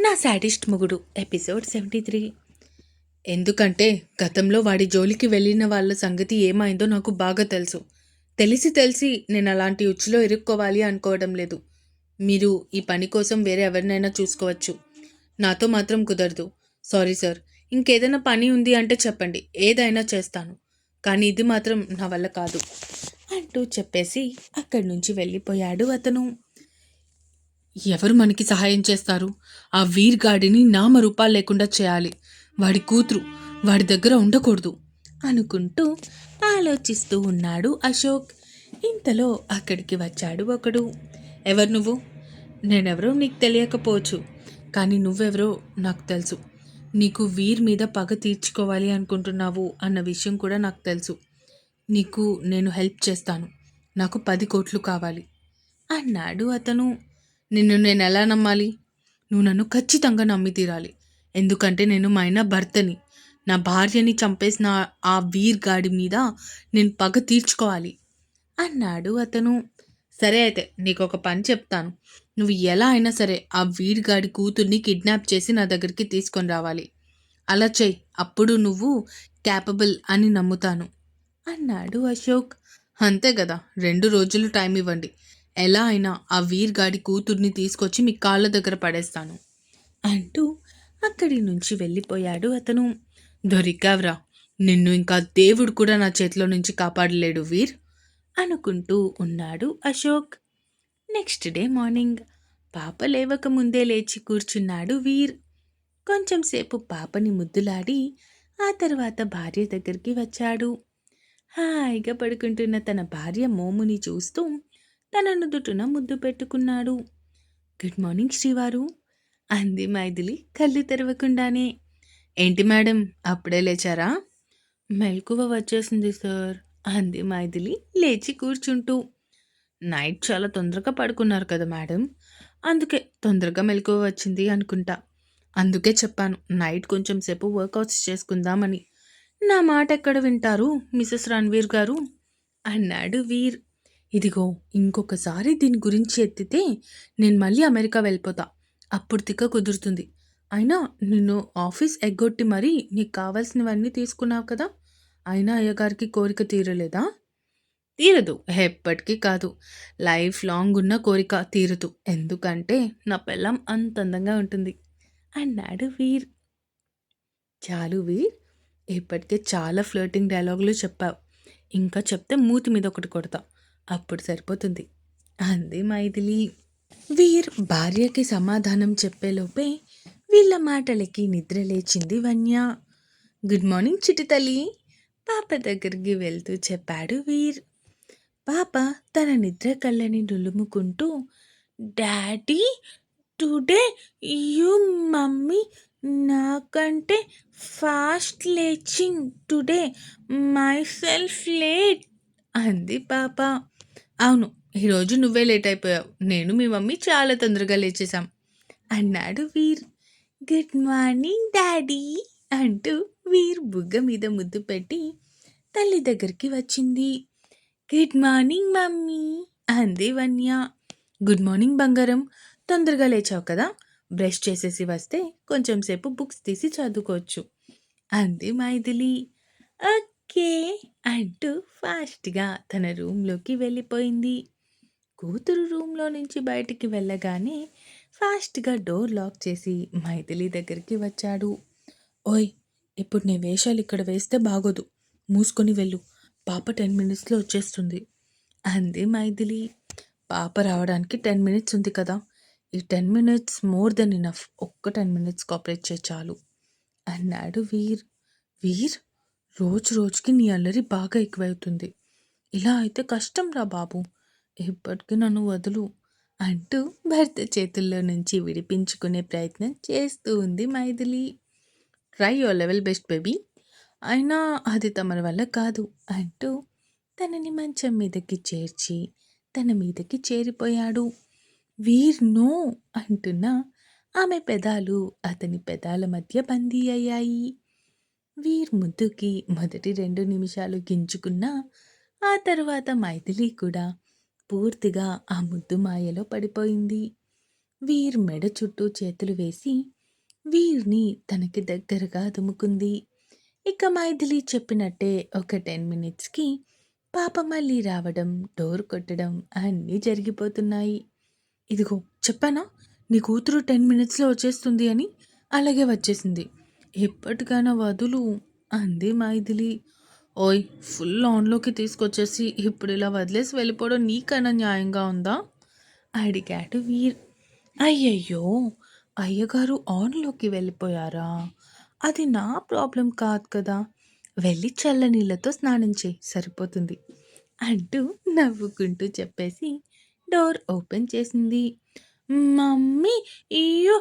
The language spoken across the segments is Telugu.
నా శాడిస్ట్ మొగుడు. Episode seventy three. ఎందుకంటే గతంలో వాడి జోలికి వెళ్ళిన వాళ్ళ సంగతి ఏమైందో నాకు బాగా తెలుసు. తెలిసి తెలిసి నేను అలాంటి ఉచ్చులో ఇరుక్కోవాలి అనుకోవడం లేదు. మీరు ఈ పని కోసం వేరే ఎవరినైనా చూసుకోవచ్చు. నాతో మాత్రం కుదరదు. Sorry sir. ఇంకేదైనా పని ఉంది అంటే చెప్పండి. ఏదైనా చేస్తాను. కానీ ఇది మాత్రం నా వల్ల కాదు. అంటూ చెప్పేసి అక్కడి నుంచి వెళ్ళిపోయాడు అతను. ఎవరు మనకి సహాయం చేస్తారు? ఆ వీర్గాడిని నామరూపాలు లేకుండా చేయాలి. వాడి కూతురు వాడి దగ్గర ఉండకూడదు. అనుకుంటూ ఆలోచిస్తూ ఉన్నాడు అశోక్. ఇంతలో అక్కడికి వచ్చాడు ఒకడు. ఎవరు నువ్వు? నేనెవరో నీకు తెలియకపోవచ్చు కానీ నువ్వెవరో నాకు తెలుసు. నీకు వీర్ మీద పగ తీర్చుకోవాలి అనుకుంటున్నావు అన్న విషయం కూడా నాకు తెలుసు. నీకు నేను హెల్ప్ చేస్తాను. నాకు పది కోట్లు కావాలి. అన్నాడు అతను. నిన్ను నేను ఎలా నమ్మాలి? నువ్వు నన్ను ఖచ్చితంగా నమ్మి తీరాలి. ఎందుకంటే నేను మా ఆయన భర్తని. నా భార్యని చంపేసిన ఆ వీర్ గాడి మీద నేను పగ తీర్చుకోవాలి. అన్నాడు అతను. సరే అయితే నీకు ఒక పని చెప్తాను. నువ్వు ఎలా అయినా సరే ఆ వీర్గాడి కూతుర్ని కిడ్నాప్ చేసి నా దగ్గరికి తీసుకొని రావాలి. అలా చెయ్యి అప్పుడు నువ్వు క్యాపబుల్ అని నమ్ముతాను. అన్నాడు అశోక్. అంతే కదా రెండు రోజులు టైం ఇవ్వండి. ఎలా అయినా ఆ వీర్గాడి కూతుర్ని తీసుకొచ్చి మీ కాళ్ళ దగ్గర పడేస్తాను అంటూ అక్కడి నుంచి వెళ్ళిపోయాడు అతను. దొరికావ్రా నిన్ను ఇంకా దేవుడు కూడా నా చేతిలో నుంచి కాపాడలేడు వీర్ అనుకుంటూ ఉన్నాడు అశోక్. నెక్స్ట్ డే మార్నింగ్ పాప లేవక ముందే లేచి కూర్చున్నాడు వీర్. కొంచెం సేపు పాపని ముద్దులాడి ఆ తర్వాత భార్య దగ్గరికి వచ్చాడు. హాయిగా పడుకుంటున్న తన భార్య మోముని చూస్తూ తన నుదుటున ముద్దు పెట్టుకున్నాడు. గుడ్ మార్నింగ్ శ్రీవారు అంది మైథిలి కళ్ళు తెరవకుండానే. ఏంటి మేడం అప్పుడే లేచారా? మెలకువ వచ్చేసింది సార్ అంది మైథిలి లేచి కూర్చుంటూ. నైట్ చాలా తొందరగా పడుకున్నారు కదా మేడం అందుకే తొందరగా మెలకువ వచ్చింది అనుకుంటా. అందుకే చెప్పాను నైట్ కొంచెం సేపు వర్కౌట్స్ చేసుకుందామని. నా మాట ఎక్కడ వింటారు మిసెస్ రణ్వీర్ గారు? అన్నాడు వీర్. ఇదిగో ఇంకొకసారి దీని గురించి ఎత్తితే నేను మళ్ళీ అమెరికా వెళ్ళిపోతా. అప్పుడు తిక్క కుదురుతుంది. అయినా నిన్ను ఆఫీస్ ఎగ్గొట్టి మరీ నీకు కావాల్సినవన్నీ తీసుకున్నావు కదా? అయినా అయ్యగారికి కోరిక తీరలేదా? తీరదు. ఎప్పటికీ కాదు. లైఫ్ లాంగ్ ఉన్న కోరిక తీరదు. ఎందుకంటే నా పిల్లం అంత అందంగా ఉంటుంది. అన్నాడు వీర్. చాలు వీర్. ఇప్పటికే చాలా ఫ్లోటింగ్ డైలాగులు చెప్పావు. ఇంకా చెప్తే మూతి మీద ఒకటి కొడతా. అప్పుడు సరిపోతుంది. అంది మైథిలి. వీర్ భార్యకి సమాధానం చెప్పేలోపే వీళ్ళ మాటలకి నిద్ర లేచింది వన్య. గుడ్ మార్నింగ్ చిటి తల్లి. పాప దగ్గరికి వెళ్తూ చెప్పాడు వీర్. పాప తన నిద్ర కళ్ళని నులుముకుంటూ డాడీ టుడే యూ మమ్మీ నాకంటే ఫాస్ట్ లేచింగ్ టుడే మై సెల్ఫ్ లేట్ అంది పాప. అవును ఈరోజు నువ్వే లేట్ అయిపోయావు. నేను మీ మమ్మీ చాలా తొందరగా లేచేశాం. అన్నాడు వీర్. గుడ్ మార్నింగ్ డాడీ అంటూ వీర్ బుగ్గ మీద ముద్దు పెట్టి తల్లి దగ్గరికి వచ్చింది. గుడ్ మార్నింగ్ మమ్మీ అంది వన్య. గుడ్ మార్నింగ్ బంగారం. తొందరగా లేచావు కదా. బ్రష్ చేసేసి వస్తే కొంచెం సేపు బుక్స్ తీసి చదువుకోవచ్చు అంది మైథిలి. ఓకే అంటూ ఫాస్ట్గా తన రూమ్లోకి వెళ్ళిపోయింది. కూతురు రూమ్లో నుంచి బయటికి వెళ్ళగానే ఫాస్ట్గా డోర్ లాక్ చేసి మైథిలి దగ్గరికి వచ్చాడు. ఓయ్ ఇప్పుడు నీ వేషాలు ఇక్కడ వేస్తే బాగోదు. మూసుకొని వెళ్ళు. పాప టెన్ మినిట్స్లో వచ్చేస్తుంది. అంది మైథిలి. పాప రావడానికి టెన్ మినిట్స్ ఉంది కదా. ఈ ten minutes more then enough. ఒక్క టెన్ మినిట్స్ కోఆపరేట్ చేయి చాలు. అన్నాడు వీర్. వీర్? రోజు రోజుకి నీ అల్లరి బాగా ఎక్కువవుతుంది ఇలా అయితే కష్టం రా బాబు. ఇప్పటికీ నన్ను వదులు అంటూ భర్త చేతుల్లో నుంచి విడిపించుకునే ప్రయత్నం చేస్తూ ఉంది Maithili. Try your level best baby. అయినా అది తమరి వల్ల కాదు అంటూ తనని మంచం మీదకి చేర్చి తన మీదకి చేరిపోయాడు. వీర్ నో అంటున్న ఆమె పెదాలు అతని పెదాల మధ్య బందీ అయ్యాయి. వీర్ ముద్దుకి మొదటి రెండు నిమిషాలు గింజుకున్నా ఆ తర్వాత మైథిలి కూడా పూర్తిగా ఆ ముద్దు మాయలో పడిపోయింది. వీర్ మెడ చుట్టూ చేతులు వేసి వీర్ని తనకి దగ్గరగా దుముకుంది ఇక మైథిలి చెప్పినట్టే ఒక టెన్ మినిట్స్కి పాప మళ్ళీ రావడం డోర్ కొట్టడం అన్నీ జరిగిపోతున్నాయి. ఇదిగో చెప్పానా? నీ కూతురు టెన్ మినిట్స్లో వచ్చేస్తుంది అని అలాగే వచ్చేసింది. ఇప్పటికైనా వదులు అంది మైథిలి. ఓయ్ ఫుల్ ఆన్లోకి తీసుకొచ్చేసి ఇప్పుడు ఇలా వదిలేసి వెళ్ళిపోవడం నీకైనా న్యాయంగా ఉందా? అడిగాడు వీర్. అయ్యయ్యో అయ్యగారు ఆన్లోకి వెళ్ళిపోయారా? అది నా ప్రాబ్లం కాదు కదా. వెళ్ళి చల్ల నీళ్ళతో స్నానం చేయి సరిపోతుంది అంటూ నవ్వుకుంటూ చెప్పేసి డోర్ ఓపెన్ చేసింది. మమ్మీ ఇయ్యో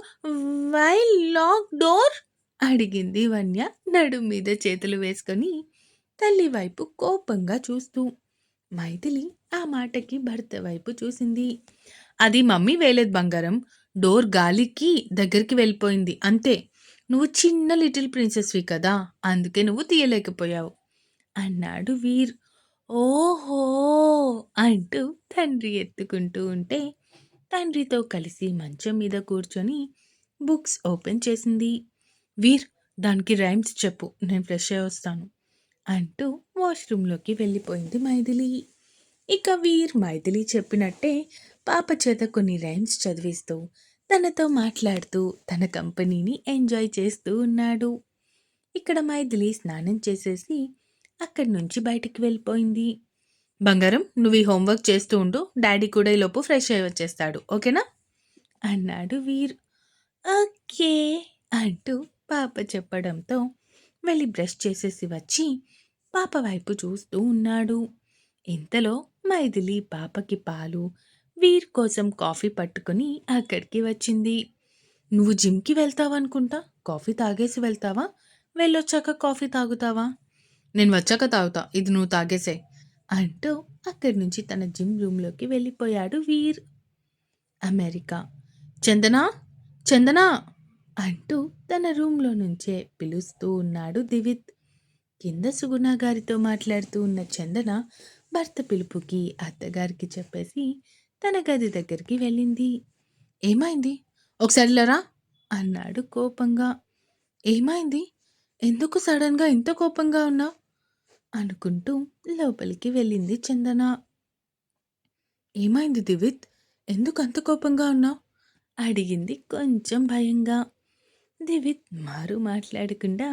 వై లాక్ డోర్? అడిగింది వన్య నడుం మీద చేతులు వేసుకొని తల్లి వైపు కోపంగా చూస్తూ మైథిలి ఆ మాటకి భర్త వైపు చూసింది. అది మమ్మీ వేలేదు బంగారం. డోర్ గాలికి దగ్గరికి వెళ్ళిపోయింది. అంతే. నువ్వు చిన్న లిటిల్ ప్రిన్సెస్వి కదా. అందుకే నువ్వు తీయలేకపోయావు. అన్నాడు వీర్. ఓహో! అంటూ తండ్రి ఎత్తుకుంటూ ఉంటే తండ్రితో కలిసి మంచం మీద కూర్చొని బుక్స్ ఓపెన్ చేసింది. వీర్ దానికి రైమ్స్ చెప్పు నేను ఫ్రెష్ అయ్యి వస్తాను అంటూ వాష్రూమ్లోకి వెళ్ళిపోయింది మైథిలి. ఇక వీర్ మైథిలి చెప్పినట్టే పాప చేత కొన్ని రైమ్స్ చదివిస్తూ తనతో మాట్లాడుతూ తన కంపెనీని ఎంజాయ్ చేస్తూ ఉన్నాడు. ఇక్కడ మైథిలి స్నానం చేసేసి అక్కడి నుంచి బయటికి వెళ్ళిపోయింది. బంగారం నువ్వు ఈ హోంవర్క్ చేస్తూ ఉండు డాడీ కూడా ఈ లోపు ఫ్రెష్ అయ్యి వచ్చేస్తాడు ఓకేనా? అన్నాడు వీర్. ఓకే అంటూ పాప చెప్పడంతో వెళ్ళి బ్రష్ చేసేసి వచ్చి పాప వైపు చూస్తూ ఉన్నాడు. ఇంతలో మైథిలి పాపకి పాలు వీర్ కోసం కాఫీ పట్టుకుని అక్కడికి వచ్చింది. నువ్వు జిమ్కి వెళ్తావనుకుంటా? కాఫీ తాగేసి వెళ్తావా? వెళ్ళొచ్చాక కాఫీ తాగుతావా? నేను వచ్చాక తాగుతా. ఇది నువ్వు తాగేసే అంటూ అక్కడి నుంచి తన జిమ్ రూమ్లోకి వెళ్ళిపోయాడు వీర్. అమెరికా. చందనా? చందనా? అంటూ తన రూమ్లో నుంచే పిలుస్తూ ఉన్నాడు దివిత్. కింద సుగుణ గారితో మాట్లాడుతూ ఉన్న చందన భర్త పిలుపుకి అత్తగారికి చెప్పేసి తన గది దగ్గరికి వెళ్ళింది. ఏమైంది? ఒకసారి లరా అన్నాడు కోపంగా. ఏమైంది? ఎందుకు సడన్గా ఇంత కోపంగా ఉన్నావు అనుకుంటూ లోపలికి వెళ్ళింది చందన. ఏమైంది దివిత్? ఎందుకు అంత కోపంగా ఉన్నావు అడిగింది కొంచెం భయంగా. దివిత్ మారు మాట్లాడకుండా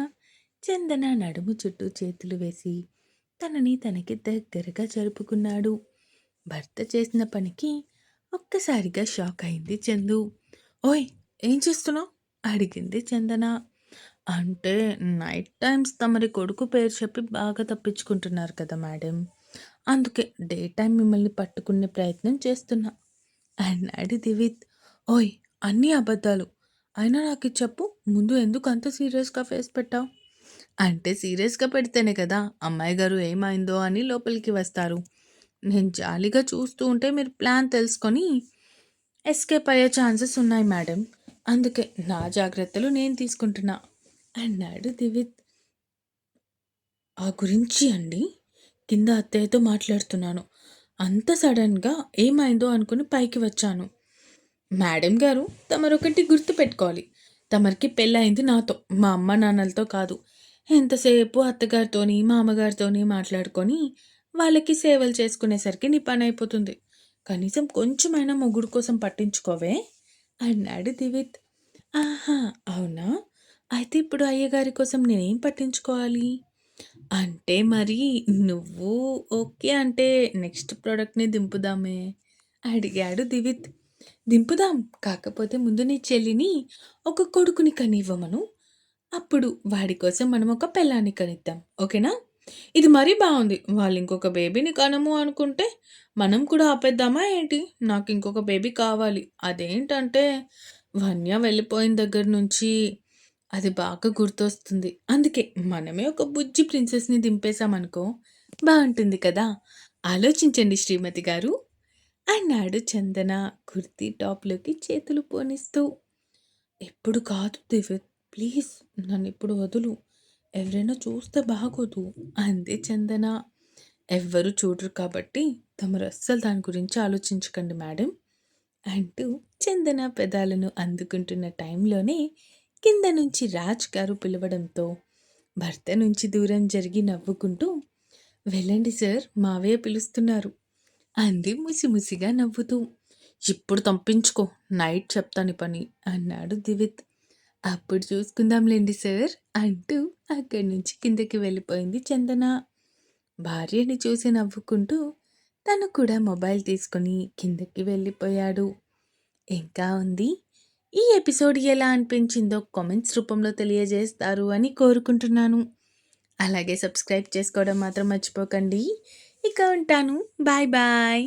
చందన నడుము చుట్టూ చేతులు వేసి తనని తనకి దగ్గరగా జరుపుకున్నాడు. భర్త చేసిన పనికి ఒక్కసారిగా షాక్ అయింది చందు. ఓయ్ ఏం చేస్తున్నావు? అడిగింది చందన. అంటే నైట్ టైమ్స్ తమరి కొడుకు పేరు చెప్పి బాగా తప్పించుకుంటున్నారు కదా మేడం. అందుకే డే టైం మిమ్మల్ని పట్టుకునే ప్రయత్నం చేస్తున్నా అన్నాడు దివిత్. ఓయ్ అన్నీ అబద్ధాలు. అయినా నాకు చెప్పు. ముందు ఎందుకు అంత సీరియస్గా ఫేస్ పెట్టావు? అంటే సీరియస్గా పెడితేనే కదా అమ్మాయి గారు ఏమైందో అని లోపలికి వస్తారు. నేను జాలీగా చూస్తూ ఉంటే మీరు ప్లాన్ తెలుసుకొని ఎస్కేప్ అయ్యే ఛాన్సెస్ ఉన్నాయి మేడం. అందుకే నా జాగ్రత్తలు నేను తీసుకుంటున్నా. అన్నాడు దివిత్ ఆ గురించి అండి? కింద అత్తయ్యతో మాట్లాడుతున్నాను. అంత సడన్గా ఏమైందో అనుకుని పైకి వచ్చాను. మేడం గారు తమరొకటి గుర్తు పెట్టుకోవాలి. తమరికి పెళ్ళయింది నాతో మా అమ్మ నాన్నలతో కాదు. ఎంతసేపు అత్తగారితోని మామగారితోని మాట్లాడుకొని వాళ్ళకి సేవలు చేసుకునేసరికి నీ పని అయిపోతుంది. కనీసం కొంచెమైనా మొగుడు కోసం పట్టించుకోవే. అన్నాడు దివిత్. ఆహా అవునా? అయితే ఇప్పుడు అయ్యగారి కోసం నేనేం పట్టించుకోవాలి? అంటే మరి నువ్వు ఓకే అంటే నెక్స్ట్ ప్రోడక్ట్ని దింపుదామే అడిగాడు దివిత్. దింపుదాం. కాకపోతే ముందు నీ చెల్లిని ఒక కొడుకుని కనివ్వమను. అప్పుడు వాడి కోసం మనం ఒక పెళ్ళాన్ని కనిద్దాం. ఓకేనా? ఇది మరీ బాగుంది. వాళ్ళు ఇంకొక బేబీని కనము అనుకుంటే మనం కూడా ఆపేద్దామా ఏంటి? నాకు ఇంకొక బేబీ కావాలి. అదేంటంటే వన్య వెళ్ళిపోయిన దగ్గర నుంచి అది బాగా గుర్తొస్తుంది. అందుకే మనమే ఒక బుజ్జి ప్రిన్సెస్ని దింపేశామనుకో బాగుంటుంది కదా? ఆలోచించండి శ్రీమతి గారు. అన్నాడు చందన కుర్తీ టాప్లోకి చేతులు పోనిస్తూ. ఎప్పుడు కాదు దివ్య ప్లీజ్ నన్ను ఇప్పుడు వదులు ఎవరైనా చూస్తే బాగోదు అంది చందన. ఎవ్వరు చూడరు కాబట్టి తమరు అస్సలు దాని గురించి ఆలోచించకండి మేడం అంటూ చందన పెదాలను అందుకుంటున్న టైంలోనే కింద నుంచి రాజ్ గారు పిలవడంతో భర్త నుంచి దూరం జరిగి నవ్వుకుంటూ వెళ్ళండి సార్ మావే పిలుస్తున్నారు. అంది ముసిముసిగా నవ్వుతూ. ఇప్పుడు పంపించుకో నైట్ చెప్తాను పని అన్నాడు దివిత్. అప్పుడు చూసుకుందాంలేండి సార్ అంటూ అక్కడి నుంచి కిందకి వెళ్ళిపోయింది చందన. భార్యని చూసి నవ్వుకుంటూ తను కూడా మొబైల్ తీసుకొని కిందకి వెళ్ళిపోయాడు. ఇంకా ఉంది? ఈ ఎపిసోడ్ ఎలా అనిపించిందో కామెంట్స్ రూపంలో తెలియజేస్తారు అని కోరుకుంటున్నాను. అలాగే సబ్స్క్రైబ్ చేసుకోవడం మాత్రం మర్చిపోకండి. ఇక ఉంటాను. Bye bye.